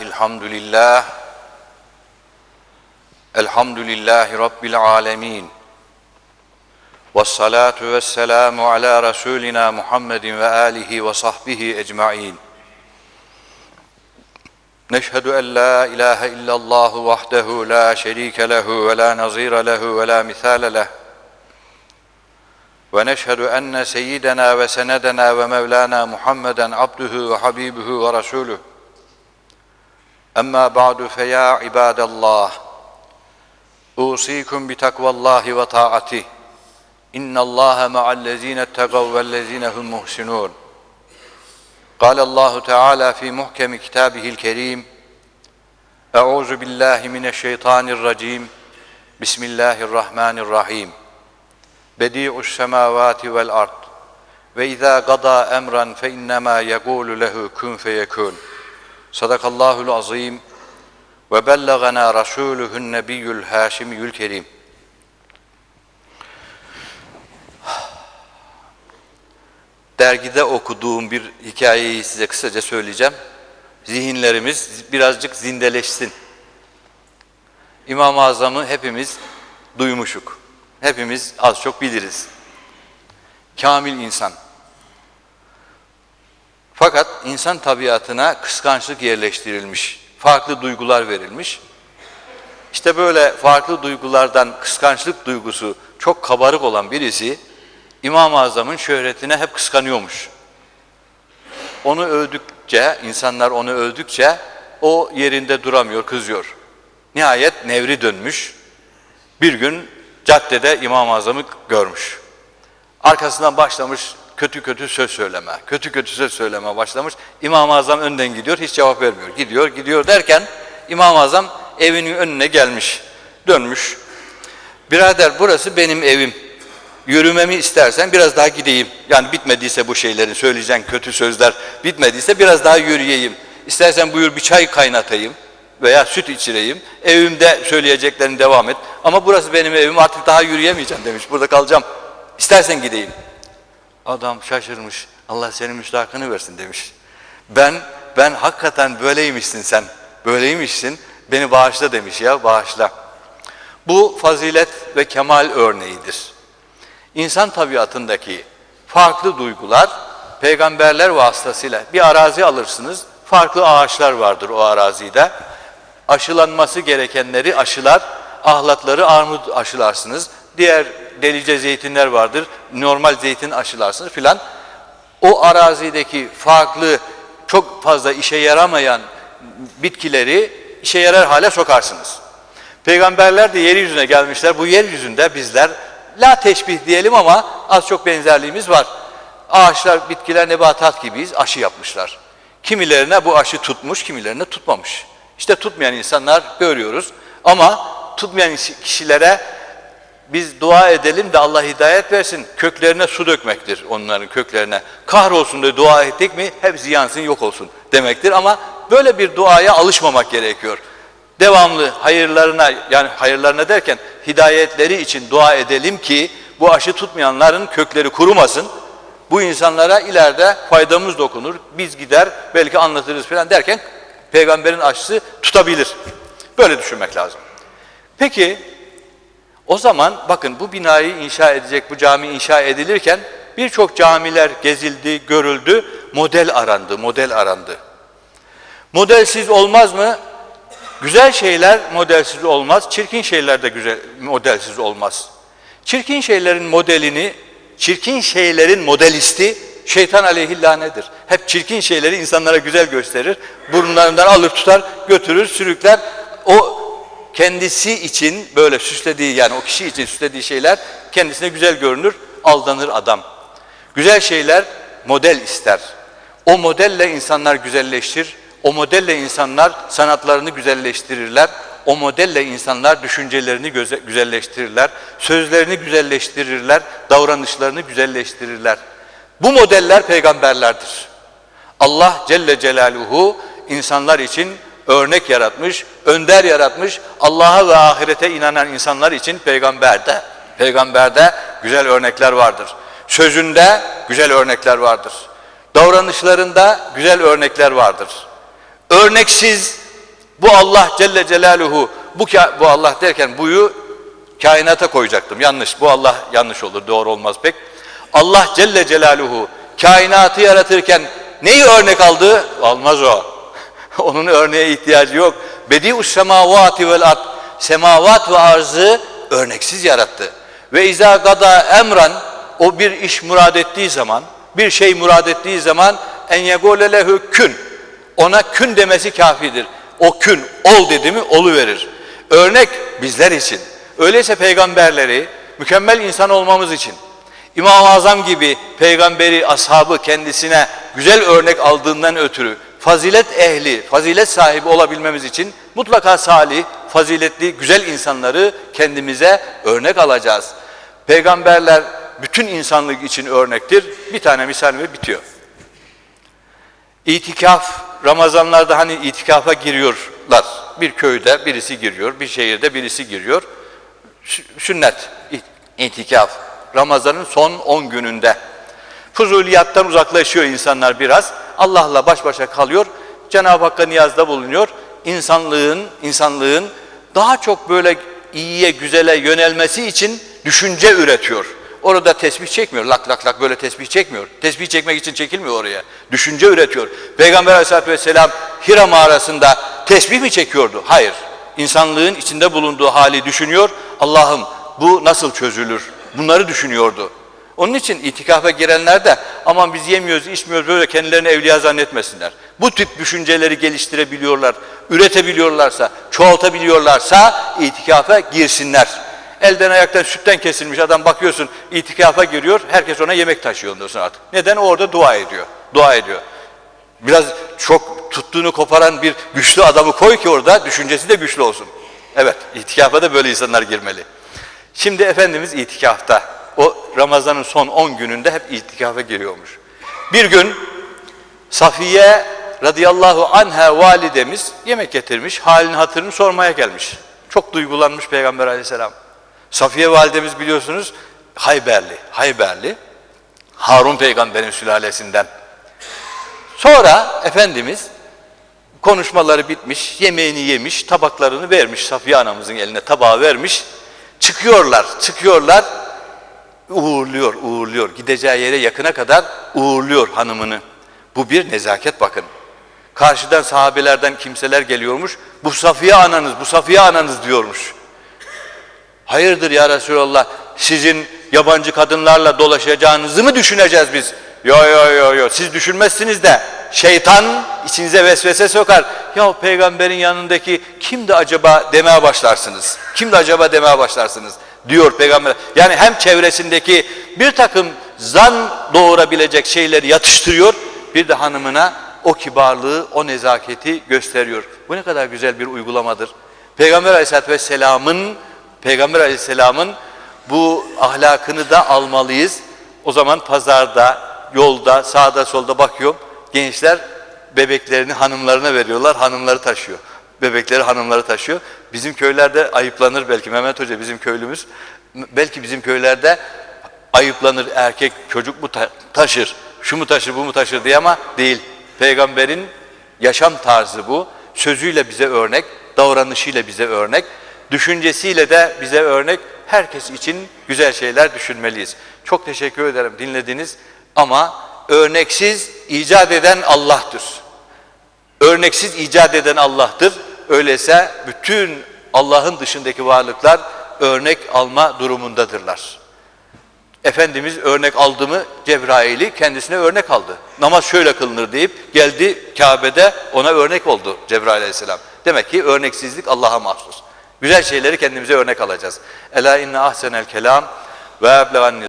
الحمد لله الحمد لله رب العالمين والصلاة والسلام على رسولنا محمد وآله وصحبه أجمعين نشهد أن لا إله إلا الله وحده لا شريك له ولا نظير له ولا مثال له ونشهد أن سيدنا وسندنا ومولانا محمدا عبده وحبيبه ورسوله أما بعد فيا عباد الله أوصيكم بتقوى الله وطاعته إن الله مع الذين اتقوا والذين هم محسنون قال الله تعالى في محكم كتابه الكريم أعوذ بالله من الشيطان الرجيم بسم الله الرحمن الرحيم بديع السماوات والأرض وإذا قضى أمرا فإنما يقول له كن فيكون Sadakallahul azim ve bellagana rasuluhun nebiyyül haşimiyül kerim. Dergide okuduğum bir hikayeyi size kısaca söyleyeceğim. Zihinlerimiz birazcık zindeleşsin. İmam-ı Azam'ı hepimiz duymuşuk. Hepimiz az çok biliriz. Kamil insan. Fakat insan tabiatına kıskançlık yerleştirilmiş. Farklı duygular verilmiş. İşte böyle farklı duygulardan kıskançlık duygusu çok kabarık olan birisi İmam-ı Azam'ın şöhretine hep kıskanıyormuş. Onu övdükçe, insanlar onu övdükçe o yerinde duramıyor, kızıyor. Nihayet nevri dönmüş. Bir gün caddede İmam-ı Azam'ı görmüş. Arkasından başlamış kötü kötü söz söyleme, kötü kötü söz söyleme başlamış. İmam-ı Azam önden gidiyor, hiç cevap vermiyor. Gidiyor, gidiyor derken İmam-ı Azam evinin önüne gelmiş, dönmüş. Birader burası benim evim. Yürümemi istersen biraz daha gideyim. Yani bitmediyse bu şeylerin söyleyeceğin kötü sözler bitmediyse biraz daha yürüyeyim. İstersen buyur bir çay kaynatayım veya süt içireyim. Evimde söyleyeceklerini devam et. Ama burası benim evim artık daha yürüyemeyeceğim demiş. Burada kalacağım. İstersen gideyim. Adam şaşırmış. Allah senin müstahakını versin demiş. Ben ben hakikaten böyleymişsin sen. Böyleymişsin. Beni bağışla demiş ya bağışla. Bu fazilet ve kemal örneğidir. İnsan tabiatındaki farklı duygular peygamberler vasıtasıyla bir arazi alırsınız. Farklı ağaçlar vardır o arazide. Aşılanması gerekenleri aşılar, ahlatları armut aşılarsınız. Diğer delice zeytinler vardır. Normal zeytin aşılarsınız filan. O arazideki farklı çok fazla işe yaramayan bitkileri işe yarar hale sokarsınız. Peygamberler de yeryüzüne gelmişler. Bu yeryüzünde bizler la teşbih diyelim ama az çok benzerliğimiz var. Ağaçlar, bitkiler, nebatat gibiyiz. Aşı yapmışlar. Kimilerine bu aşı tutmuş, kimilerine tutmamış. İşte tutmayan insanlar görüyoruz. Ama tutmayan kişilere biz dua edelim de Allah hidayet versin. Köklerine su dökmektir onların köklerine. Kahrolsun diye dua ettik mi hep ziyansın yok olsun demektir. Ama böyle bir duaya alışmamak gerekiyor. Devamlı hayırlarına yani hayırlarına derken hidayetleri için dua edelim ki bu aşı tutmayanların kökleri kurumasın. Bu insanlara ileride faydamız dokunur. Biz gider belki anlatırız falan derken peygamberin aşısı tutabilir. Böyle düşünmek lazım. Peki o zaman bakın bu binayı inşa edecek, bu cami inşa edilirken birçok camiler gezildi, görüldü, model arandı, model arandı. Modelsiz olmaz mı? Güzel şeyler modelsiz olmaz, çirkin şeyler de güzel modelsiz olmaz. Çirkin şeylerin modelini, çirkin şeylerin modelisti şeytan aleyhillanedir. Hep çirkin şeyleri insanlara güzel gösterir, burunlarından alır tutar, götürür, sürükler. O kendisi için böyle süslediği yani o kişi için süslediği şeyler kendisine güzel görünür, aldanır adam. Güzel şeyler model ister. O modelle insanlar güzelleştir. O modelle insanlar sanatlarını güzelleştirirler. O modelle insanlar düşüncelerini güzelleştirirler. Sözlerini güzelleştirirler. Davranışlarını güzelleştirirler. Bu modeller peygamberlerdir. Allah Celle Celaluhu insanlar için örnek yaratmış, önder yaratmış. Allah'a ve ahirete inanan insanlar için peygamberde, peygamberde güzel örnekler vardır. Sözünde güzel örnekler vardır. Davranışlarında güzel örnekler vardır. Örneksiz Bu Allah Celle Celaluhu, bu, bu Allah derken buyu kainata koyacaktım. Yanlış, bu Allah yanlış olur, doğru olmaz pek. Allah Celle Celaluhu kainatı yaratırken neyi örnek aldı? Almaz o. Onun örneğe ihtiyacı yok. Bedi'us semavati vel ard. Semavat ve arzı örneksiz yarattı. Ve izâ gada emran o bir iş murad ettiği zaman, bir şey murad ettiği zaman en yegole lehu kün. Ona kün demesi kafidir. O kün, ol dedi mi olu verir. Örnek bizler için. Öyleyse peygamberleri mükemmel insan olmamız için İmam-ı Azam gibi peygamberi, ashabı kendisine güzel örnek aldığından ötürü fazilet ehli, fazilet sahibi olabilmemiz için mutlaka salih, faziletli, güzel insanları kendimize örnek alacağız. Peygamberler bütün insanlık için örnektir. Bir tane misal ve bitiyor. İtikaf, Ramazanlarda hani itikafa giriyorlar. Bir köyde birisi giriyor, bir şehirde birisi giriyor. Sü- Sünnet, it- itikaf. Ramazanın son 10 gününde. Fuzuliyattan uzaklaşıyor insanlar biraz. Allah'la baş başa kalıyor. Cenab-ı Hakk'a niyazda bulunuyor. İnsanlığın, insanlığın daha çok böyle iyiye, güzele yönelmesi için düşünce üretiyor. Orada tesbih çekmiyor. Lak lak lak böyle tesbih çekmiyor. Tesbih çekmek için çekilmiyor oraya. Düşünce üretiyor. Peygamber Aleyhisselatü Vesselam Hira mağarasında tesbih mi çekiyordu? Hayır. İnsanlığın içinde bulunduğu hali düşünüyor. Allah'ım bu nasıl çözülür? Bunları düşünüyordu. Onun için itikafa girenler de aman biz yemiyoruz, içmiyoruz böyle kendilerini evliya zannetmesinler. Bu tip düşünceleri geliştirebiliyorlar, üretebiliyorlarsa, çoğaltabiliyorlarsa itikafa girsinler. Elden ayaktan sütten kesilmiş adam bakıyorsun itikafa giriyor, herkes ona yemek taşıyor sonra artık. Neden? Orada dua ediyor, dua ediyor. Biraz çok tuttuğunu koparan bir güçlü adamı koy ki orada düşüncesi de güçlü olsun. Evet, itikafa da böyle insanlar girmeli. Şimdi Efendimiz itikafta, o Ramazan'ın son 10 gününde hep itikafa giriyormuş. Bir gün Safiye radıyallahu anha validemiz yemek getirmiş, halini hatırını sormaya gelmiş. Çok duygulanmış Peygamber aleyhisselam. Safiye validemiz biliyorsunuz Hayberli, Hayberli. Harun peygamberin sülalesinden. Sonra Efendimiz konuşmaları bitmiş, yemeğini yemiş, tabaklarını vermiş Safiye anamızın eline tabağı vermiş. Çıkıyorlar, çıkıyorlar. Uğurluyor, uğurluyor. Gideceği yere yakına kadar uğurluyor hanımını. Bu bir nezaket bakın. Karşıdan sahabelerden kimseler geliyormuş. Bu Safiye ananız, bu Safiye ananız diyormuş. Hayırdır ya Resulallah sizin yabancı kadınlarla dolaşacağınızı mı düşüneceğiz biz? Yo yo yo yo siz düşünmezsiniz de şeytan içinize vesvese sokar. Ya peygamberin yanındaki kimdi acaba demeye başlarsınız. Kimdi acaba demeye başlarsınız diyor peygamber. Yani hem çevresindeki bir takım zan doğurabilecek şeyleri yatıştırıyor bir de hanımına o kibarlığı, o nezaketi gösteriyor. Bu ne kadar güzel bir uygulamadır. Peygamber Aleyhisselatü Vesselam'ın Peygamber Aleyhisselam'ın bu ahlakını da almalıyız. O zaman pazarda, yolda, sağda solda bakıyorum. Gençler bebeklerini hanımlarına veriyorlar. Hanımları taşıyor. Bebekleri hanımları taşıyor. Bizim köylerde ayıplanır belki. Mehmet Hoca bizim köylümüz. Belki bizim köylerde ayıplanır erkek çocuk mu ta- taşır, şu mu taşır, bu mu taşır diye ama değil. Peygamberin yaşam tarzı bu. Sözüyle bize örnek, davranışıyla bize örnek, düşüncesiyle de bize örnek. Herkes için güzel şeyler düşünmeliyiz. Çok teşekkür ederim dinlediniz ama örneksiz icat eden Allah'tır. Örneksiz icat eden Allah'tır. Öyleyse bütün Allah'ın dışındaki varlıklar örnek alma durumundadırlar. Efendimiz örnek aldı mı Cebrail'i kendisine örnek aldı. Namaz şöyle kılınır deyip geldi Kabe'de ona örnek oldu Cebrail aleyhisselam. Demek ki örneksizlik Allah'a mahsus. Güzel şeyleri kendimize örnek alacağız. Ela inne ahsenel kelam ve eblegan